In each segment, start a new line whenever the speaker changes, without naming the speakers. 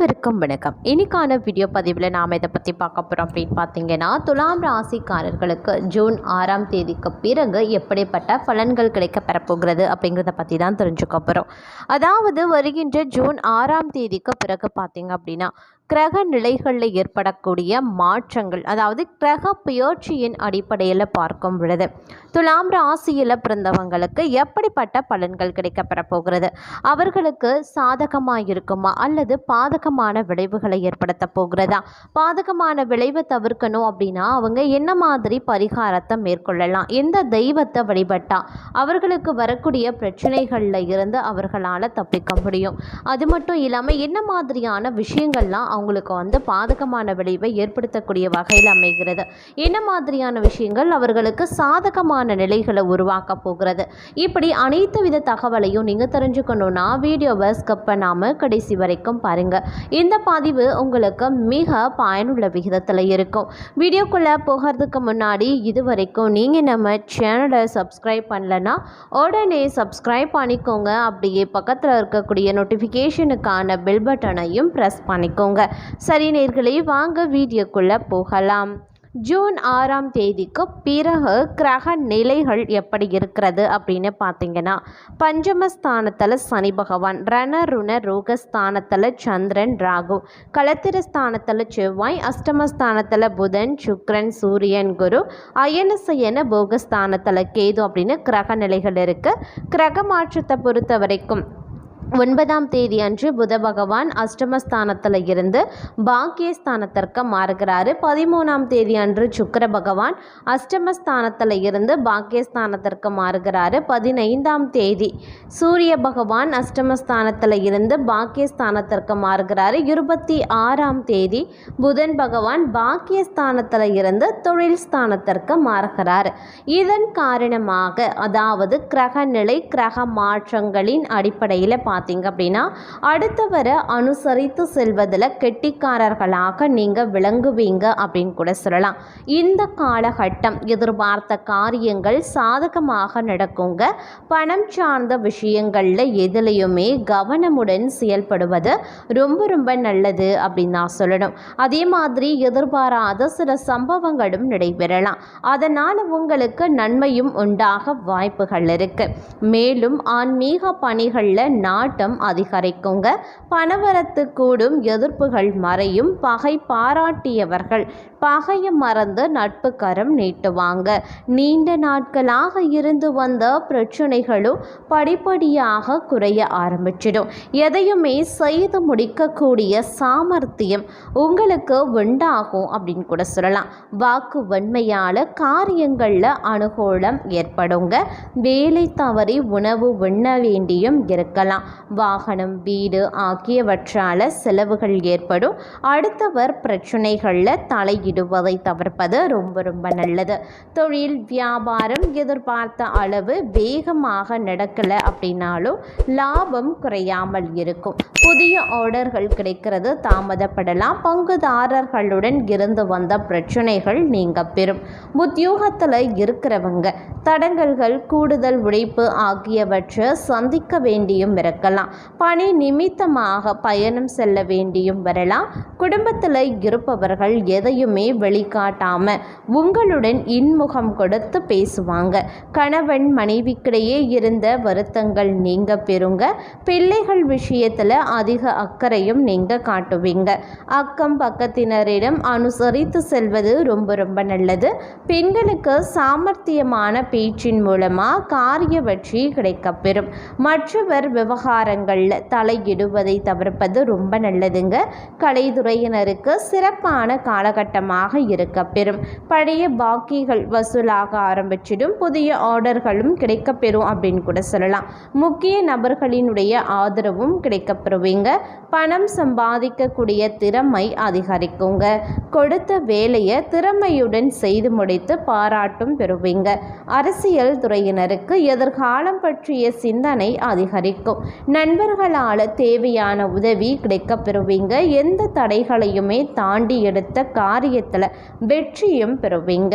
அனைவருக்கும் வணக்கம். இன்னைக்கான வீடியோ பதிவில் நாம் இதை பற்றி பார்க்க போகிறோம் அப்படின்னு பார்த்தீங்கன்னா துலாம் ராசிக்காரர்களுக்கு ஜூன் ஆறாம் தேதிக்கு பிறகு எப்படிப்பட்ட பலன்கள் கிடைக்க பெறப்போகிறது அப்படிங்கிறத பற்றி தான் தெரிஞ்சுக்க போகிறோம் அதாவது வருகின்ற ஜூன் ஆறாம் தேதிக்கு பிறகு பார்த்தீங்க அப்படின்னா கிரக நிலைகளில் ஏற்படக்கூடிய மாற்றங்கள் அதாவது கிரக புயற்சியின் அடிப்படையில் பார்க்கும் பொழுது துலாம் ராசியில் பிறந்தவங்களுக்கு எப்படிப்பட்ட பலன்கள் கிடைக்கப்பெற போகிறது? அவர்களுக்கு சாதகமாக இருக்குமா? அல்லது பாதகமான விளைவுகளை ஏற்படுத்த போகிறதா? பாதகமான விளைவை தவிர்க்கணும் அப்படின்னா அவங்க என்ன மாதிரி பரிகாரத்தை மேற்கொள்ளலாம்? எந்த தெய்வத்தை வழிபட்டா அவர்களுக்கு வரக்கூடிய பிரச்சனைகளில் இருந்து அவர்களால் தப்பிக்க முடியும்? அது மட்டும் இல்லாமல் என்ன மாதிரியான விஷயங்கள்லாம் அவங்களுக்கு வந்து பாதகமான விளைவை ஏற்படுத்தக்கூடிய வகையில் அமைகிறது. என்ன மாதிரியான விஷயங்கள் அவர்களுக்கு சாதகமான நிலைகளை உருவாக்க போகிறது? இப்படி அனைத்து வித தகவலையும் நீங்கள் தெரிஞ்சுக்கணுன்னா வீடியோவை ஸ்கிப் பண்ணாமல் கடைசி வரைக்கும் பாருங்கள் இந்த பதிவு உங்களுக்கு மிக பயனுள்ள விகிதத்தில் இருக்கும். வீடியோக்குள்ளே போகிறதுக்கு முன்னாடி இது வரைக்கும் நீங்கள் நம்ம சேனலை சப்ஸ்கிரைப் பண்ணலன்னா உடனே சப்ஸ்கிரைப் பண்ணிக்கோங்க. அப்படியே பக்கத்தில் இருக்கக்கூடிய நோட்டிஃபிகேஷனுக்கான பெல் பட்டனையும் ப்ரெஸ் பண்ணிக்கோங்க. சரி நேர்களை வாங்க வீடியோக்குள்ளே போகலாம். ஜூன் ஆறாம் தேதிக்கு பிறகு கிரக நிலைகள் எப்படி இருக்கிறது அப்படின்னு பார்த்தீங்கன்னா பஞ்சமஸ்தானத்தில் சனி பகவான் ரணருண ரோகஸ்தானத்தில் சந்திரன் ராகு களத்திர ஸ்தானத்தில் செவ்வாய் அஷ்டமஸ்தானத்தில் புதன் சுக்ரன் சூரியன் குரு அயனசயன போகஸ்தானத்தில் கேது அப்படின்னு கிரக நிலைகள் இருக்குது கிரக மாற்றத்தை பொறுத்த வரைக்கும் ஒன்பதாம் தேதி அன்று புத பகவான் அஷ்டமஸ்தானத்தில் இருந்து பாக்கியஸ்தானத்திற்கு மாறுகிறாரு. பதிமூணாம் தேதி அன்று சுக்கர பகவான் அஷ்டமஸ்தானத்தில் இருந்து பாக்கியஸ்தானத்திற்கு மாறுகிறாரு. பதினைந்தாம் தேதி சூரிய பகவான் அஷ்டமஸ்தானத்தில் இருந்து பாக்கியஸ்தானத்திற்கு மாறுகிறாரு. இருபத்தி ஆறாம் தேதி புதன் பகவான் பாக்கியஸ்தானத்தில் இருந்து தொழில் ஸ்தானத்திற்கு மாறுகிறார். இதன் காரணமாக அதாவது கிரக நிலை கிரக மாற்றங்களின் அடிப்படையில் பார்த்தீங்க அப்படின்னா அடுத்தவரை அனுசரித்து செல்வதில் கெட்டிக்காரர்களாக நீங்கள் விளங்குவீங்க அப்படின்னு கூட சொல்லலாம். இந்த காலகட்டம் எதிர்பார்த்த காரியங்கள் சாதகமாக நடக்குங்க. பணம் சார்ந்த விஷயங்களில் எதிலையுமே கவனமுடன் செயல்படுவது ரொம்ப ரொம்ப நல்லது அப்படின்னு நான் சொல்லணும். அதே மாதிரி எதிர்பாராத சில சம்பவங்களும் நடைபெறலாம். அதனால் உங்களுக்கு நன்மையும் உண்டாக வாய்ப்புகள் இருக்கு. மேலும் ஆன்மீக பணிகளில் நாட்டம் அதிகரிக்குங்க. பணவரத்து கூடும் எதிர்ப்புகள் மறையும். பகை பாராட்டியவர்கள் பகையை மறந்து நட்பு கரம் நீட்டுவாங்க. நீண்ட நாட்களாக இருந்து வந்த பிரச்சனைகளும் படிப்படியாக குறைய ஆரம்பிச்சிடும். எதையுமே செய்து முடிக்கக்கூடிய சாமர்த்தியம் உங்களுக்கு உண்டாகும் அப்படின்னு கூட சொல்லலாம். வாக்கு வன்மையால் காரியங்களில் அனுகூலம் ஏற்படுங்க. வேலை தவறி உணவு உண்ண வேண்டியும் இருக்கலாம். வாகனம் வீடு ஆகியவற்றால் செலவுகள் ஏற்படும். அடுத்தவர் பிரச்சனைகளில் தலையிடுவதை தவிர்ப்பது ரொம்ப ரொம்ப நல்லது. தொழில் வியாபாரம் எதிர்பார்த்த அளவு வேகமாக நடக்கலை அப்படின்னாலும் லாபம் குறையாமல் இருக்கும். புதிய ஆர்டர்கள் கிடைக்கிறது தாமதப்படலாம். பங்குதாரர்களுடன் இருந்து வந்த பிரச்சனைகள் நீங்க பெறும். உத்தியோகத்தில் இருக்கிறவங்க தடங்கல்கள் கூடுதல் உழைப்பு ஆகியவற்றை சந்திக்க வேண்டியும் இருக்கும் இருக்கலாம். பணி நிமித்தமாக பயணம் செல்ல வேண்டியும் வரலாம். குடும்பத்தில் இருப்பவர்கள் எதையுமே வெளிக்காட்டாம உங்களுடன் இன்முகம் கொடுத்து பேசுவாங்க. கணவன் மனைவிக்கிடையே இருந்த வருத்தங்கள் நீங்க பெறுங்க. பிள்ளைகள் விஷயத்தில் அதிக அக்கறையும் நீங்க காட்டுவீங்க. அக்கம் பக்கத்தினரிடம் அனுசரித்து செல்வது ரொம்ப ரொம்ப நல்லது. பெண்களுக்கு சாமர்த்தியமான பேச்சின் மூலமாக காரிய வெற்றி கிடைக்கப்பெறும். மற்றவர் விவகாரங்களில் தலையிடுவதை தவிர்ப்பது ரொம்ப நல்லதுங்க. கலைத்துறையினருக்கு சிறப்பான காலகட்டமாக இருக்கப்பெறும். பழைய பாக்கிகள் வசூலாக ஆரம்பிச்சிடும். புதிய ஆர்டர்களும் கிடைக்கப்பெறும் அப்படின்னு கூட சொல்லலாம். முக்கிய நபர்களினுடைய ஆதரவும் கிடைக்கப்பெறுவீங்க. பணம் சம்பாதிக்கக்கூடிய திறமை அதிகரிக்குங்க. கொடுத்த வேலையை திறமையுடன் செய்து முடித்து பாராட்டும் பெறுவீங்க. அரசியல் துறையினருக்கு எதிர்காலம் பற்றிய சிந்தனை அதிகரிக்கும். நண்பர்களால் தேவையான உதவி கிடைக்கப்பெறுவீங்க எந்த தடைகளையுமே தாண்டி எடுத்த காரியத்தில் வெற்றியும் பெறுவீங்க.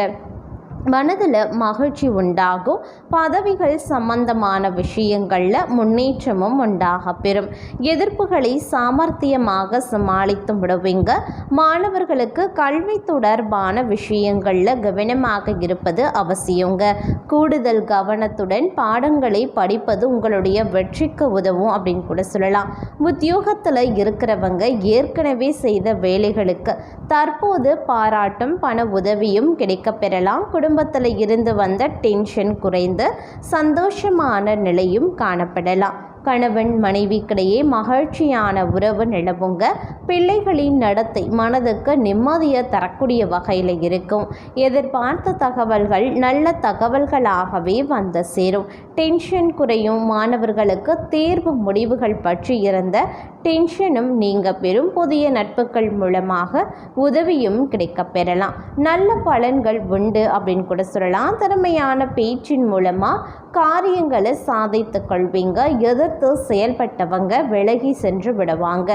மனதில் மகிழ்ச்சி உண்டாகும். பதவிகள் சம்பந்தமான விஷயங்களில் முன்னேற்றமும் உண்டாக பெறும் எதிர்ப்புகளை சாமர்த்தியமாக சமாளித்து விடுவீங்க. மாணவர்களுக்கு கல்வி தொடர்பான விஷயங்களில் கவனமாக இருப்பது அவசியங்க. கூடுதல் கவனத்துடன் பாடங்களை படிப்பது உங்களுடைய வெற்றிக்கு உதவும் அப்படின்னு கூட சொல்லலாம். உத்தியோகத்தில் இருக்கிறவங்க ஏற்கனவே செய்த வேலைகளுக்கு தற்போது பாராட்டும் பண உதவியும் கிடைக்கப் பெறலாம் குடும்பத்தில் இருந்து வந்த டென்ஷன் குறைந்து சந்தோஷமான நிலையும் காணப்படலாம். கணவன் மனைவிக்கிடையே மகிழ்ச்சியான உறவு நிலவுங்க. பிள்ளைகளின் நடத்தை மனதுக்கு நிம்மதியை தரக்கூடிய வகையில் இருக்கும். எதிர்பார்த்த தகவல்கள் நல்ல தகவல்களாகவே வந்து சேரும். டென்ஷன் குறையும் மாணவர்களுக்கு தேர்வு முடிவுகள் பற்றி இருந்த டென்ஷனும் நீங்க பெறும் புதிய நட்புகள் மூலமாக உதவியும் கிடைக்கப் பெறலாம். நல்ல பலன்கள் உண்டு அப்படின்னு கூட சொல்லலாம். திறமையான பேச்சின் மூலமாக காரியங்களை சாதித்து கொள்வீங்க. எதிர்த்து செயல்பட்டவங்க விலகி சென்று விடுவாங்க.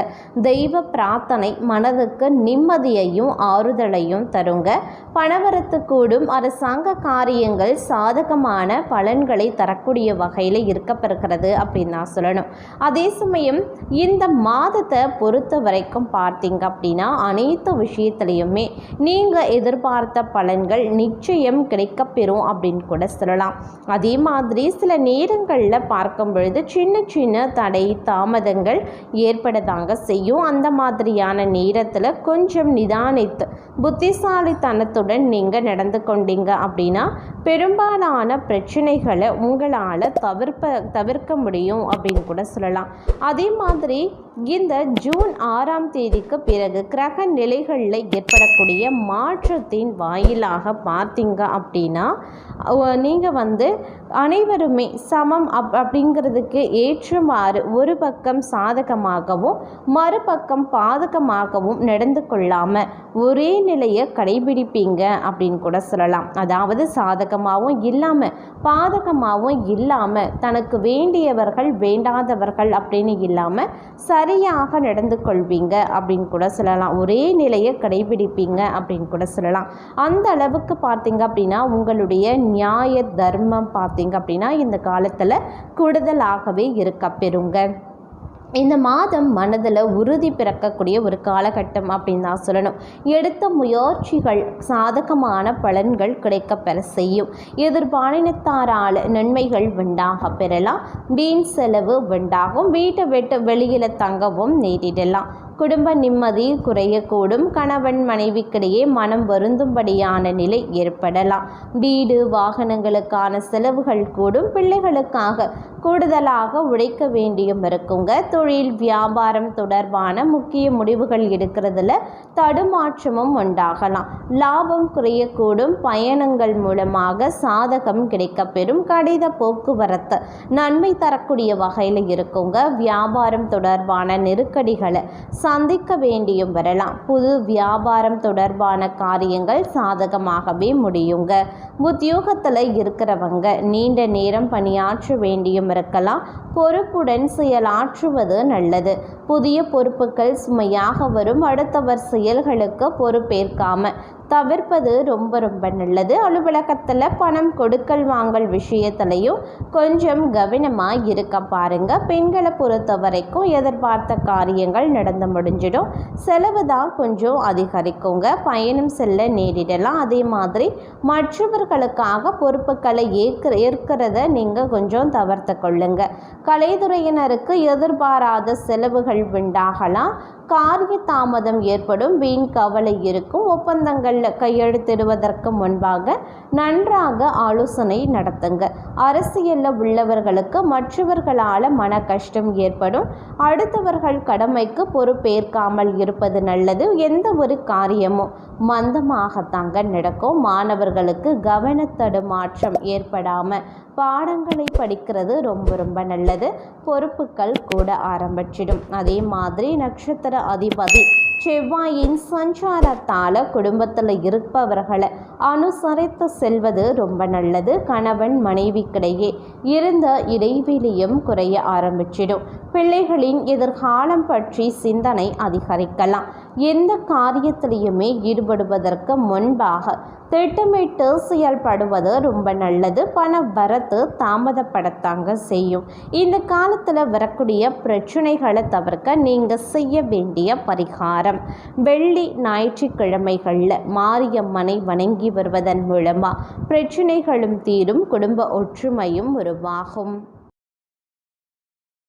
தெய்வ பிரார்த்தனை மனதுக்கு நிம்மதியையும் ஆறுதலையும் தருங்க. பணவரத்து கூடும். அரசாங்க காரியங்கள் சாதகமான பலன்களை தரக்கூடிய வகையில் இருக்கப்பெறுகிறது அப்படின்னு நான் சொல்லணும். அதே சமயம் இந்த மாதத்தை பொறுத்த வரைக்கும் பார்த்தீங்க அப்படின்னா அனைத்து விஷயத்துலையுமே நீங்கள் எதிர்பார்த்த பலன்கள் நிச்சயம் கிடைக்கப்பெறும் அப்படின்னு கூட சொல்லலாம். அதே மாதிரி சில நேரங்களில் பார்க்கும் பொழுது சின்ன சின்ன தடை தாமதங்கள் ஏற்படதாங்க செய்யும். அந்த மாதிரியான நேரத்தில் கொஞ்சம் நிதானித்து புத்திசாலித்தனத்துடன் நீங்கள் நடந்து கொண்டீங்க அப்படின்னா பெரும்பாலான பிரச்சனைகளை உங்களால் தவிர்ப்ப தவிர்க்க முடியும் அப்படின்னு கூட சொல்லலாம். அதே மாதிரி இந்த ஜூன் ஆறாம் தேதிக்கு பிறகு கிரக நிலைகளில் ஏற்படக்கூடிய மாற்றத்தின் வாயிலாக பார்த்தீங்க அப்படின்னா நீங்கள் வந்து அனை அனைவருமே சமம் அப் அப்படிங்கிறதுக்கு ஏற்றுமாறு ஒரு பக்கம் சாதகமாகவும் மறுபக்கம் பாதகமாகவும் நடந்து கொள்ளாமல் ஒரே நிலையை கடைபிடிப்பீங்க அப்படின்னு கூட சொல்லலாம். அதாவது சாதகமாகவும் இல்லாமல் பாதகமாகவும் இல்லாமல் தனக்கு வேண்டியவர்கள் வேண்டாதவர்கள் அப்படின்னு இல்லாமல் சரியாக நடந்து கொள்வீங்க அப்படின்னு கூட சொல்லலாம். ஒரே நிலையை கடைபிடிப்பீங்க அப்படின்னு கூட சொல்லலாம். அந்த அளவுக்கு பார்த்தீங்க அப்படின்னா உங்களுடைய நியாய தர்மம் பார்த்தீங்க அப்படின்னா இந்த காலத்தில் கூடுதலாகவே இருக்க பெறுங்க. இந்த மாதம் மனதில் உறுதி பிறக்கக்கூடிய ஒரு காலகட்டம் அப்படின்னு தான் சொல்லணும். எடுத்த முயற்சிகள் சாதகமான பலன்கள் கிடைக்கப்பெற செய்யும். எதிர்பாலினத்தாரால் நன்மைகள் உண்டாக பெறலாம். வீண் செலவு உண்டாகும். வீட்டை விட்டு வெளியில் தங்கவும் நேரிடலாம். குடும்ப நிம்மதி குறையக்கூடும். கணவன் மனைவிக்கிடையே மனம் வருந்தும்படியான நிலை ஏற்படலாம். வீடு வாகனங்களுக்கான செலவுகள் கூடும். பிள்ளைகளுக்காக கூடுதலாக உழைக்க வேண்டியும் இருக்குங்க. தொழில் வியாபாரம் தொடர்பான முக்கிய முடிவுகள் எடுக்கிறதுல தடுமாற்றமும் உண்டாகலாம். லாபம் குறையக்கூடும். பயணங்கள் மூலமாக சாதகம் கிடைக்கப்பெறும். கடித போக்குவரத்து நன்மை தரக்கூடிய வகையில் இருக்குங்க. வியாபாரம் தொடர்பான நெருக்கடிகளை சந்திக்க வேண்டியும் வரலாம். புது வியாபாரம் தொடர்பான காரியங்கள் சாதகமாகவே முடியுங்க. உத்தியோகத்தில் இருக்கிறவங்க நீண்ட நேரம் பணியாற்ற வேண்டியும் இருக்கலாம். பொறுப்புடன் செயலாற்றுவது நல்லது. புதிய பொறுப்புகள் சுமையாக வரும். அடுத்தவர் செயல்களுக்கு பொறுப்பேற்காம தவிர்ப்பது ரொம்ப ரொம்ப நல்லது. அலுவலகத்தில் பணம் கொடுக்கல் வாங்கல் விஷயத்துலையும் கொஞ்சம் கவனமாக இருக்க பாருங்கள் பெண்களை பொறுத்த வரைக்கும் எதிர்பார்த்த காரியங்கள் நடந்து முடிஞ்சிடும். செலவு தான் கொஞ்சம் அதிகரிக்குங்க. பயணம் செல்ல நேரிடலாம். அதே மாதிரி மற்றவர்களுக்காக பொறுப்புகளை ஏற்க ஏற்கிறத நீங்கள் கொஞ்சம் தவிர்த்து கொள்ளுங்கள் கலைத்துறையினருக்கு எதிர்பாராத செலவுகள் உண்டாகலாம். காரிய தாமதம் ஏற்படும். வீண் கவலை இருக்கும். ஒப்பந்தங்களில் கையெழுத்திடுவதற்கு முன்பாக நன்றாக ஆலோசனை நடத்துங்க. அரசியலில் உள்ளவர்களுக்கு மற்றவர்களால் மன கஷ்டம் ஏற்படும். அடுத்தவர்கள் கடமைக்கு பொறுப்பேற்காமல் இருப்பது நல்லது. எந்த ஒரு காரியமும் மந்தமாகத்தாங்க நடக்கும். மாணவர்களுக்கு கவனத்தடுமாற்றம் ஏற்படாமல் பாடங்களை படிக்கிறது ரொம்ப ரொம்ப நல்லது. பொறுப்புகள் கூட ஆரம்பிச்சிடும். அதே மாதிரி நட்சத்திர அதிபதி. செவ்வாயின் சஞ்சாரத்தால் குடும்பத்தில் இருப்பவர்களை அனுசரித்து செல்வது ரொம்ப நல்லது. கணவன் மனைவிக்கிடையே இருந்த இடைவெளியும் குறைய ஆரம்பிச்சிடும். பிள்ளைகளின் எதிர்காலம் பற்றி சிந்தனை அதிகரிக்கலாம். எந்த காரியத்திலையுமே ஈடுபடுவதற்கு முன்பாக திட்டமிட்டு செயல்படுவது ரொம்ப நல்லது. பண வரத்து தாமதப்படத்தாங்க செய்யும். இந்த காலத்தில் வரக்கூடிய பிரச்சனைகளை தவிர்க்க நீங்கள் செய்ய வேண்டிய பரிகாரம். வெள்ளி ஞாயிற்றுக்கிழமைகளில் மாரியம்மனை வணங்கி வருவதன் மூலமாக பிரச்சனைகளும் தீரும் குடும்ப ஒற்றுமையும் உருவாகும்.